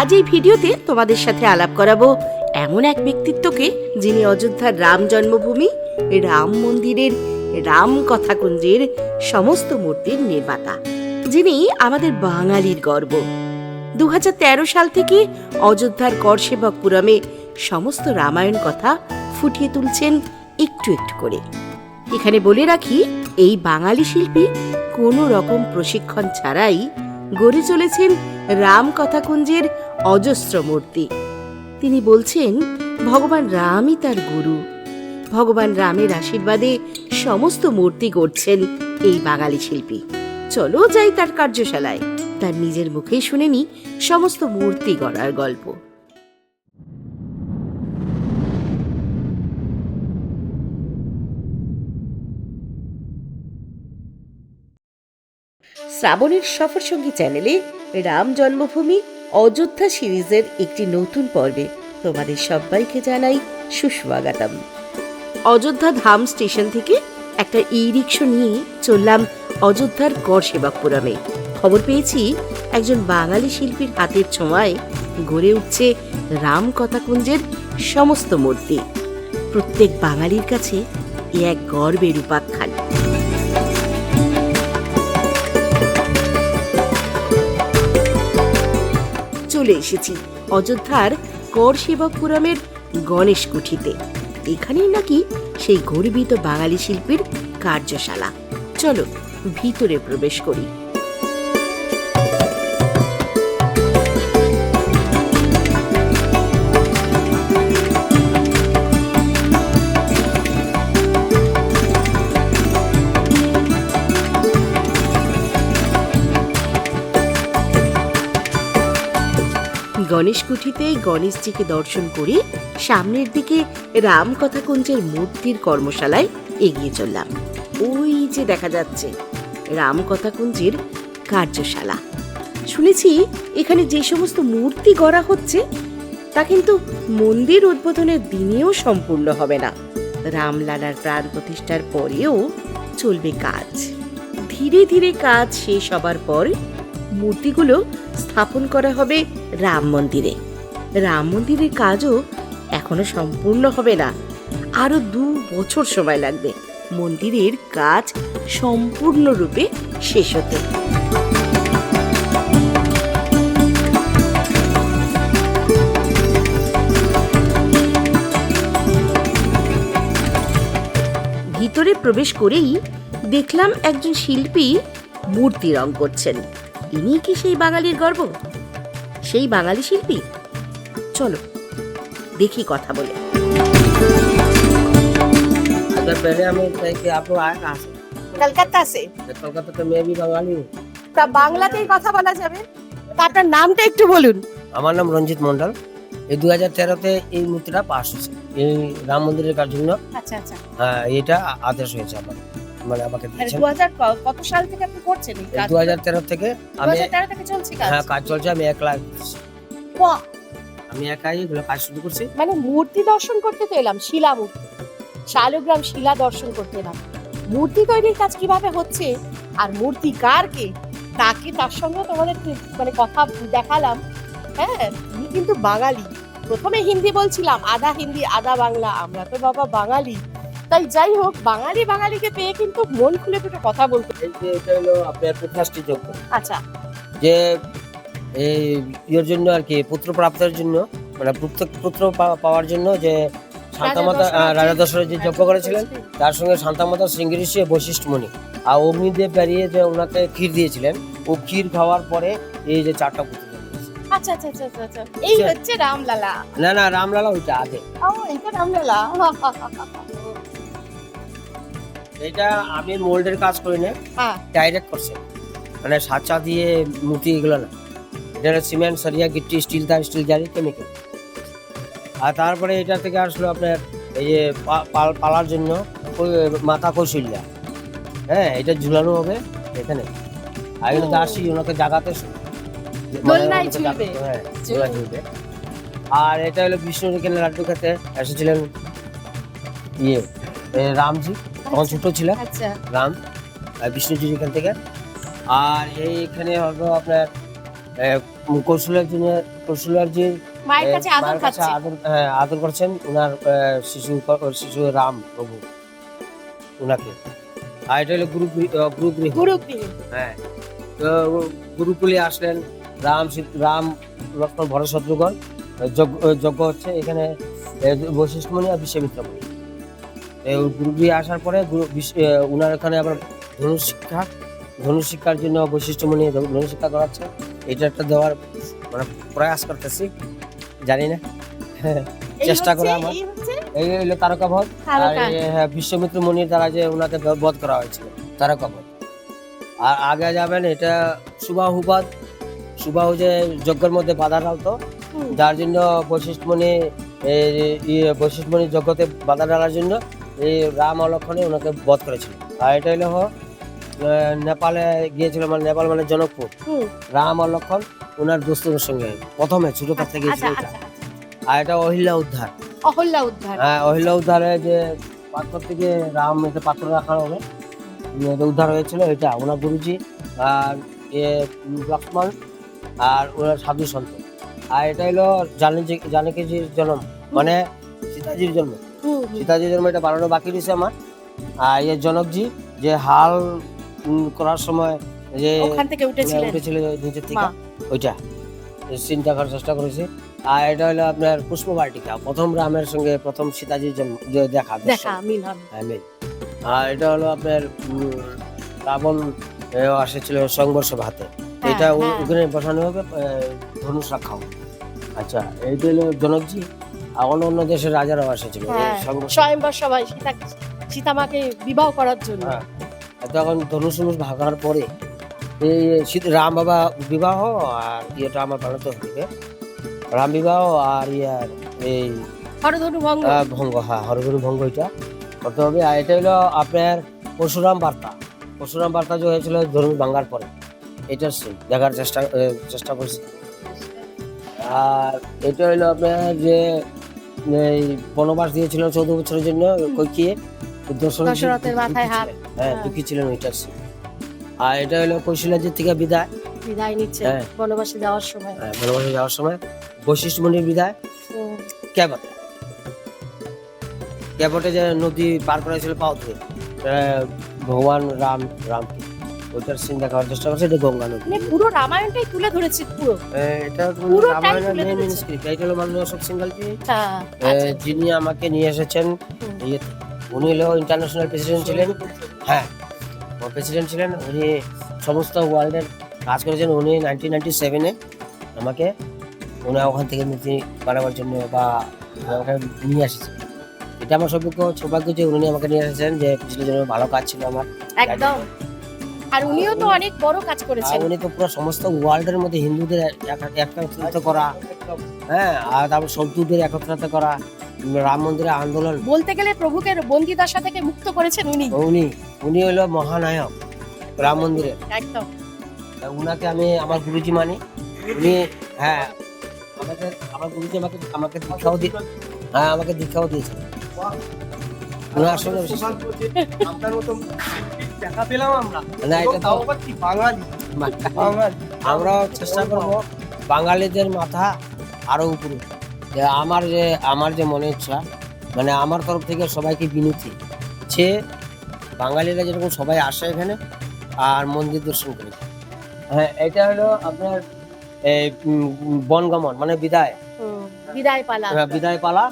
আজ এই ভিডিওতে তোমাদের সাথে আলাপ করাবো এমন এক ব্যক্তিত্বকে যিনি অযোধ্যার রাম জন্মভূমি, রাম মন্দিরের রাম কথাকুঞ্জের সমস্ত মূর্তির নির্মাতা। যিনি আমাদের বাঙালির গর্ব। দু সাল থেকে অযোধ্যার করসেবকপুরমে সমস্ত রামায়ণ কথা ফুটিয়ে তুলছেন একটু একটু করে। এখানে বলে রাখি, এই বাঙালি শিল্পী কোনো রকম প্রশিক্ষণ ছাড়াই গড়ে চলেছেন রাম কথাকুঞ্জের অজস্র মূর্তি তিনি বলছেন, ভগবান রামই তার গুরু। ভগবান রামের আশীর্বাদে সমস্ত মূর্তি গড়ছেন এই বাঙালি শিল্পী। চলো যাই তার কার্যশালায়। তার নিজের মুখেই শুনেনি সমস্ত মূর্তি গড়ার গল্প। শ্রাবণের সফর সঙ্গী চ্যানেলে রাম জন্মভূমি অযোধ্যা সিরিজের একটি নতুন পর্বে তোমাদের সবাইকে জানাই সুস্বাগতম। অযোধ্যা ধাম স্টেশন থেকে একটা ই রিক্সা নিয়ে চললাম অযোধ্যার গড় সেবকপুরমে। খবর পেয়েছি, একজন বাঙালি শিল্পীর হাতের ছোঁয়ায় গড়ে উঠছে রাম কথাকুঞ্জের সমস্ত মূর্তি। প্রত্যেক বাঙালির কাছে এ এক গর্বের উপাখ্যান। চলে এসেছি, অযোধ্যার কর সেবকপুরমের গণেশ কুঠিতে। এখানেই নাকি সেই গর্বিত বাঙালি শিল্পীর কার্যশালা। চলো ভিতরে প্রবেশ করি। গণেশ কুঠিতে গণেশজিকে দর্শন করে সামনের দিকে রাম কথাকুঞ্জের মূর্তির কর্মশালায় এগিয়ে চললাম। ওই যে দেখা যাচ্ছে রাম কার্যশালা। শুনেছি এখানে যে সমস্ত মূর্তি গড়া হচ্ছে, তা কিন্তু মন্দির উদ্বোধনের দিনেও সম্পূর্ণ হবে না। রামলালার প্রাণ প্রতিষ্ঠার পরেও চলবে কাজ। ধীরে ধীরে কাজ শেষ হবার পর মূর্তিগুলো স্থাপন করা হবে রাম মন্দিরে। রাম মন্দিরের কাজও এখনও সম্পূর্ণ হবে না। আরও দু বছর সময় লাগবে। মন্দিরের কাজ সম্পূর্ণরূপে শেষ হতে। ভিতরে প্রবেশ করেই দেখলাম একজন শিল্পী মূর্তি রং করছেন। ইনি কি সেই বাঙালির গর্ব সেই বাঙালি শিল্পী চলো দেখি কথা বলে अगर पहले हमें कहे कि आप लोग आए कहाँ से কলকাতা সে तो कोलकाता तो मैं भी बंगाली हूँ তা বাংলাতেই কথা বলা যাবে তা আপনার নামটা একটু বলুন আমার নাম রঞ্জিত মন্ডল এই দু হাজার তেরোতে এই মূর্তিটা পাস হয়েছে এই রাম মন্দিরের কাজ জন্য আচ্ছা আচ্ছা আহ, এটা আদেশ হয়েছে আমার মানে আমাকে মানে দিয়েছেন। কত সাল থেকে আপনি করছেন এই কাজ দু হাজার তেরো থেকে আমি হাজার তেরো থেকে চলছে কাজ? হ্যাঁ কাজ চলছে আমি একলা বাহ! আমি একাই এগুলো কাজ শুরু করছি। মানে মূর্তি দর্শন করতে তো এলাম শিলা মূর্তি। শালগ্রাম শিলা দর্শন করতে এলাম। মূর্তি তৈরির কাজ কীভাবে হচ্ছে? আর মূর্তি কার কে? তাকে তার সঙ্গে তোমাদের মানে কথা দেখালাম। হ্যাঁ তুমি কিন্তু বাঙালি। প্রথমে হিন্দি বলছিলাম আধা হিন্দি আধা বাংলা। আমরা তো বাবা বাঙালি। তাই যাই হোক বাঙালি বাঙালিকে পেয়ে কিন্তু মন খুলে দুটো কথা বলতে এই যে এটা হলো আপনার প্রত্যাশটি যোগ্য। আচ্ছা। যে এই ইয়ের জন্য আর কি পুত্র প্রাপ্তের জন্য মানে পুত্র পুত্র পাওয়ার জন্য যে শান্তামাতা রাজা দশরথ যে- যজ্ঞ করেছিলেন তার সঙ্গে শান্তামাতা সিঙ্গিরিষি বৈশিষ্ট্যমণি আর অগ্নিদেব বেরিয়ে যে ওনাকে ক্ষীর দিয়েছিলেন ও ক্ষীর খাওয়ার পরে এই যে চারটা পুত্র আচ্ছা আচ্ছা, আচ্ছা এই হচ্ছে রামলালা। না না রামলালা ওইটা আগে। ও এটা রামলালা। এটা আমি মোল্ডের কাজ করি না হ্যাঁ। ডাইরেক্ট করছে। মানে সাচা দিয়ে মূর্তি এগুলো না। এটা সিমেন্ট সরিয়া গিট্টি স্টিল তার স্টিল জারি কেমিক্যাল আর তারপরে এটা থেকে আসলো আপনার এই যে পালার জন্য মাথা কৌশল্যা হ্যাঁ এটা ঝুলানো হবে এখানে। আর এখানে ও। দাসী ওনাকে জাগাতে মানে ঝুলবে। হ্যাঁ আর এটা হলো এখানে লাড্ডু খেতে এসেছিলেন ইয়ে রামজি। তখন ছোট ছিলেন আচ্ছা। রাম আর বিষ্ণুজির এখান থেকে। আর এইখানে হলো আপনার কৌশলের জন্য কৌশলের যে মায়ের কাছে আদর কাছে আদর হ্যাঁ, আদর করছেন ওনার শিশু শিশু রাম প্রভু ওনাকে আর এটা হলো গুরু হ্যাঁ। তো গুরুকুলে আসলেন রাম রাম লক্ষ্মণ ভরত শত্রুঘ্ন যজ্ঞ যজ্ঞ হচ্ছে এখানে বৈশিষ্ট্যমণি আর বিশ্বামিত্রমণি এই গুরুগৃহে আসার পরে গুরু এ, এখানে আবার ধনুষ শিক্ষা ধনুষ শিক্ষার জন্য বৈশিষ্ট্যমণি ধনুষ শিক্ষা করাচ্ছে। এটা একটা দেওয়ার মানে প্রয়াস করতেছি জানি না। চেষ্টা করে আমার। এই হলো তারকা। ভদ আর হ্যাঁ, বিশ্বমিত্র মুনির দ্বারা যে ওনাকে বধ করা হয়েছিল তারকা ভদ আর আগে যাবেন এটা সুবাহুবাদ সুবাহু যে যজ্ঞের মধ্যে বাধা হুম, যার জন্য বৈশিষ্ট্যমণি এই ইয়ে বৈশিষ্ট্যমণি যজ্ঞতে বাধা ডালার জন্য এই রাম অলক্ষণে ওনাকে বধ করেছিল। আর এটা হলো নেপালে গিয়েছিল মানে নেপাল মানে জনকপুর। রাম অলক্ষণ ওনার দোস্তদের সঙ্গে প্রথমে ছোটকাল থেকে আচ্ছা গিয়েছিল আচ্ছা এটা। আচ্ছা। আর এটা অহিল্যা উদ্ধার। অহল্যা উদ্ধার। হ্যাঁ অহিল্যা উদ্ধারে যে পাথর থেকে রাম এতে পাথর রাখা হবে উদ্ধার হয়েছিল এটা ওনার গুরুজি আর এ লক্ষ্মণ আর ওনার সাধু সন্ত। আর এটা হলো জানকী জানকীজির জন্ম মানে সীতাজির জন্ম। সীতাজির জন্ম এটা বানানো বাকি রয়েছে আমার। আর এর জনকজি যে হাল করার সময় যে ওখান থেকে উঠেছিল নিচের থেকে ওইটা। চিন্তা করার চেষ্টা করেছি। আর এটা হলো আপনার পুষ্প বাটিকা প্রথম রামের সঙ্গে প্রথম সীতাজির জন্ম দেখা হ্যাঁ, মিল। আর এটা হলো আপনার রাবণ আসেছিল সংঘর্ষ হাতে হ্যাঁ, এটা ও- হ্যাঁ। ওখানে বসানো হবে ধনুষ রাখা হবে। আচ্ছা এইটা হলো জনকজি। অন্য অন্য দেশের রাজারাও এসেছিল। হ্যাঁ, স্বয়ংবর সবাই সীতা সীতামাকে বিবাহ করার জন্য। হ্যাঁ। তখন ধনুষ ধনুষ ভাগার পরে রাম বাবা বিবাহ আর ইয়েটা আমার বানাতে হবে। রাম বিবাহ আর ইয়ার এই হরধনু ভঙ্গ। ভঙ্গ হ্যাঁ হরগুরু ভঙ্গ এটা করতে হবে। আর এটা হলো আপনার পরশুরাম বার্তা। পরশুরাম বার্তা যে হয়েছিল ধরুন ভাঙ্গার পরে এটা সেই দেখার চেষ্টা চেষ্টা করছি। আর এটা হলো আপনার যে এই বনবাস দিয়েছিল চৌদ্দ বছরের জন্য কৈকিয়ে। দশরথের মাথায় হাত। হ্যাঁ হ্যাঁ। দুঃখী ছিলেন ওইটার আর এটা হলো কৌশলাজির থেকে বিদায়। বিদায় নিচ্ছে হ্যাঁ। বনবাসে যাওয়ার সময়। হ্যাঁ, বনবাসে যাওয়ার সময় মন্দির বিদায়। হুম, ক্যাবট। ক্যাবটে যে নদী পার করেছিল পাও ধরে আহ, ভগবান রাম রামকে ওইটার সিন দেখার চেষ্টা করছে এটা গঙ্গা নদী। মানে পুরো রামায়ণটাই তুলে ধরেছে পুরো। এটা পুরোটাই রামায়ণের মেন। এটা হলো মাননীয় অশোক সিংহালজি আচ্ছা। যিনি আমাকে নিয়ে এসেছেন উনি হলো ইন্টারন্যাশনাল প্রেসিডেন্ট ছিলেন। হ্যাঁ প্রেসিডেন্ট ছিলেন উনি সমস্ত ওয়ার্ল্ডের কাজ করেছেন উনি নাইনটিন নাইনটি সেভেনে আমাকে উনি ওখান থেকে মূর্তি বানাবার জন্য বা আমাকে নিয়ে এসেছেন। এটা আমার সৌভাগ্য সৌভাগ্য যে উনি আমাকে নিয়ে এসেছেন যে পিছলে জন্য ভালো কাজ ছিল আমার। একদম। আর উনিও তো অনেক বড় কাজ করেছেন। উনি তো পুরো সমস্ত ওয়ার্ল্ডের মধ্যে হিন্দুদের এক- একত্রিত করা। হ্যাঁ আর তারপর শত্রুদের একত্রিত করা। রাম মন্দিরে আন্দোলন। বলতে গেলে প্রভুকে বন্দিদশা থেকে মুক্ত করেছেন উনি। উনি উনি হলো মহানায়ক রাম মন্দিরে। একদম। উনাকে আমি আমার গুরুজি মানি। উনি হ্যাঁ আমাকে আমার গুরুজি আমাকে আমাকে দীক্ষাও দিয়ে হ্যাঁ আমাকে দীক্ষাও দিয়েছেন। উনি আসলে আপনার মতন দেখা পেলাম আমরা। না এটা তাও আবার কি বাঙালি? বাঙালি। আমরাও চেষ্টা করব বাঙালিদের মাথা আরও উপরে। যে আমার যে আমার যে মনে ইচ্ছা মানে আমার তরফ থেকে সবাইকে বিনতি সে বাঙালিরা যেরকম সবাই আসে এখানে আর মন্দির দর্শন করে। হ্যাঁ এটা হলো আপনার এই বনগমন মানে বিদায়। বিদায় পালা বিদায় পালা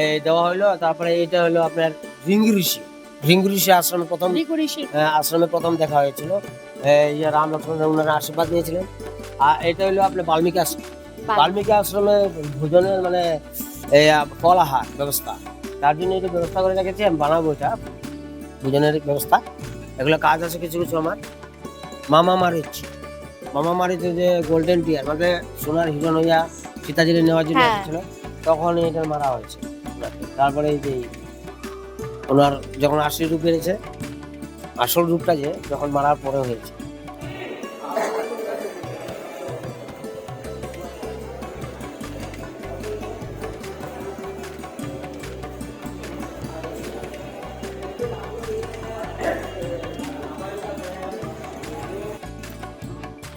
এই দেওয়া হলো তারপরে এটা হলো আপনার রিঙ্গি ঋষি। রিঙ্গি আশ্রমে প্রথম আশ্রমে প্রথম দেখা হয়েছিল। এই যে রাম লক্ষ্মণ ওনারা আশীর্বাদ নিয়েছিলেন। আর এটা হলো আপনার বাল্মীকি আশ্রম। বাল্মীকি। আশ্রমে ভোজনের মানে ফল আহার ব্যবস্থা। তার জন্য এটা ব্যবস্থা করে রেখেছি আমি বানাবো এটা। ভোজনের ব্যবস্থা। এগুলো কাজ আছে কিছু কিছু আমার। মামা মারিচ। মামা মারিচে যে গোল্ডেন টিয়ার মানে সোনার হিরণ হইয়া সীতাজিরে নেওয়ার জন্য হ্যাঁ। এসেছিল তখন এটা মারা হয়েছে। তারপরে এই যে ওনার যখন আসল রূপ বেড়েছে, আসল রূপটা যে যখন মারার পরে হয়েছে।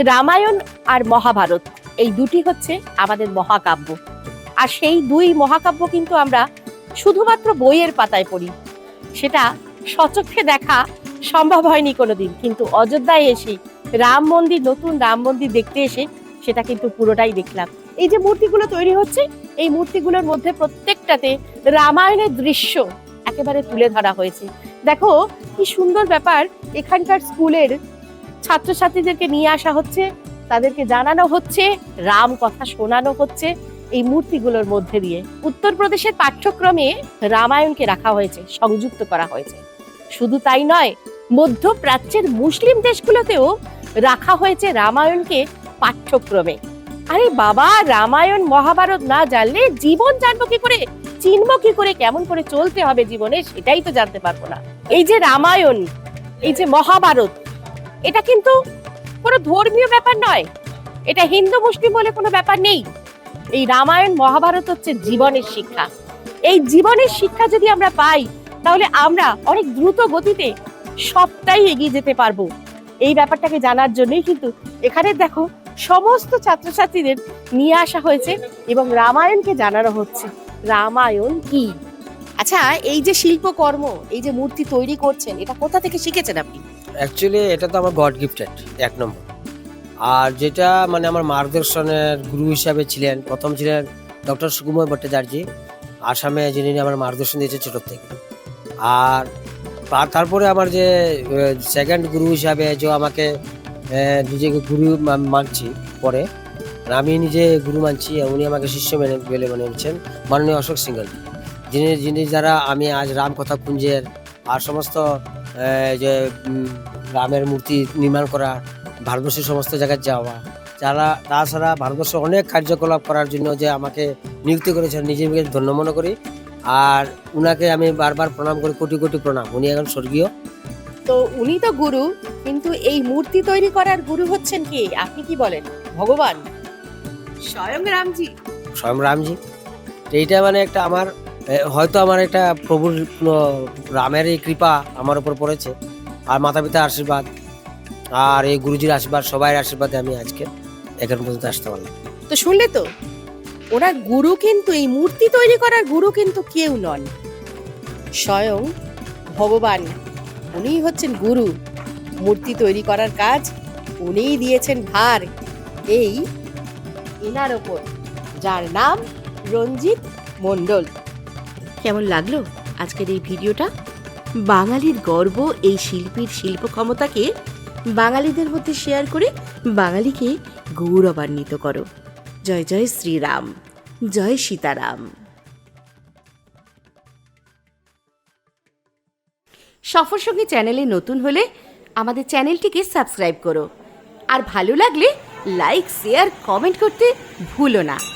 রামায়ণ আর মহাভারত, এই দুটি হচ্ছে আমাদের মহাকাব্য। আর সেই দুই মহাকাব্য কিন্তু আমরা শুধুমাত্র বইয়ের পাতায় পড়ি। সেটা সচক্ষে দেখা সম্ভব হয়নি কোনোদিন। কিন্তু অযোধ্যায় এসে রাম মন্দির, নতুন রাম মন্দির দেখতে এসে সেটা কিন্তু পুরোটাই দেখলাম। এই যে মূর্তিগুলো তৈরি হচ্ছে, এই মূর্তিগুলোর মধ্যে প্রত্যেকটাতে রামায়ণের দৃশ্য একেবারে তুলে ধরা হয়েছে। দেখো, কি সুন্দর ব্যাপার, এখানকার স্কুলের ছাত্রছাত্রীদেরকে নিয়ে আসা হচ্ছে, তাদেরকে জানানো হচ্ছে, রাম কথা শোনানো হচ্ছে এই মূর্তিগুলোর মধ্যে দিয়ে উত্তরপ্রদেশের পাঠ্যক্রমে রামায়ণকে রাখা হয়েছে, সংযুক্ত করা হয়েছে। শুধু তাই নয়, মধ্যপ্রাচ্যের মুসলিম দেশগুলোতেও রাখা হয়েছে রামায়ণকে পাঠ্যক্রমে। আরে বাবা, রামায়ণ, মহাভারত না জানলে জীবন জানব কি করে? চিনবো কি করে? কেমন করে চলতে হবে জীবনে সেটাই তো জানতে পারব না। এই যে রামায়ণ, এই যে মহাভারত, এটা কিন্তু কোনো ধর্মীয় ব্যাপার নয়। এটা হিন্দু, মুসলিম বলে কোনো ব্যাপার নেই। এই রামায়ণ মহাভারত হচ্ছে জীবনের শিক্ষা। এই জীবনের শিক্ষা যদি আমরা পাই তাহলে আমরা অনেক দ্রুত গতিতে সবটাই এগিয়ে যেতে পারব। এই ব্যাপারটাকে জানার জন্যই কিন্তু এখানে দেখো সমস্ত ছাত্রছাত্রীদের নিয়ে আসা হয়েছে এবং রামায়ণকে জানানো হচ্ছে। রামায়ণ কি? আচ্ছা এই যে শিল্পকর্ম এই যে মূর্তি তৈরি করছেন এটা কোথা থেকে শিখেছেন আপনি? অ্যাকচুয়ালি এটা তো আমার গড গিফটেড এক নম্বর। আর যেটা মানে আমার মার্গদর্শনের গুরু হিসাবে ছিলেন, প্রথম ছিলেন ডক্টর সুকুময় ভট্টাচার্য, আসামে যিনি আমার মার্গদর্শন দিয়েছে ছোটোর থেকে। আর তারপরে আমার যে সেকেন্ড গুরু হিসাবে যে আমাকে নিজেকে গুরু মানছি পরে আমি নিজে গুরু মানছি, উনি আমাকে শিষ্য মেনে বলে মনে হচ্ছেন মাননীয় অশোক সিংহল যিনি যিনি যারা আমি আজ রামকথা কুঞ্জের আর সমস্ত যে রামের মূর্তি নির্মাণ করা ভারতবর্ষের সমস্ত জায়গায় যাওয়া। যারা তাছাড়া ভারতবর্ষে অনেক কার্যকলাপ করার জন্য যে আমাকে নিযুক্তি করেছেন নিজেকে ধন্য মনে করি। আর উনাকে আমি বারবার প্রণাম করি কোটি কোটি প্রণাম। উনি এখন স্বর্গীয়। তো উনি তো গুরু কিন্তু এই মূর্তি তৈরি করার গুরু হচ্ছেন কি? আপনি কি বলেন? ভগবান? স্বয়ং রামজি। স্বয়ং রামজি। এইটা মানে একটা আমার হয়তো আমার একটা প্রভুর রামের এই কৃপা আমার উপর পড়েছে। আর মাতা পিতার আশীর্বাদ। আর এই গুরুজির আশীর্বাদ সবাই আশীর্বাদে আমি আজকে এখান পর্যন্ত আসতে পারলাম। তো শুনলে তো? ওনার গুরু কিন্তু এই মূর্তি তৈরি করার গুরু কিন্তু কেউ নন। স্বয়ং ভগবান উনিই হচ্ছেন গুরু। মূর্তি তৈরি করার কাজ উনিই দিয়েছেন ভার। এই এনার ওপর যার নাম রঞ্জিত মণ্ডল। কেমন লাগল আজকের এই ভিডিওটা? বাঙালির গর্ব এই শিল্পীর শিল্প ক্ষমতাকে বাঙালিদের মধ্যে শেয়ার করে বাঙালিকে গৌরবান্বিত করো। জয় জয় শ্রীরাম, জয় সীতারাম। সফর সঙ্গী চ্যানেলে নতুন হলে আমাদের চ্যানেলটিকে সাবস্ক্রাইব করো। আর ভালো লাগলে লাইক শেয়ার কমেন্ট করতে ভুলো না।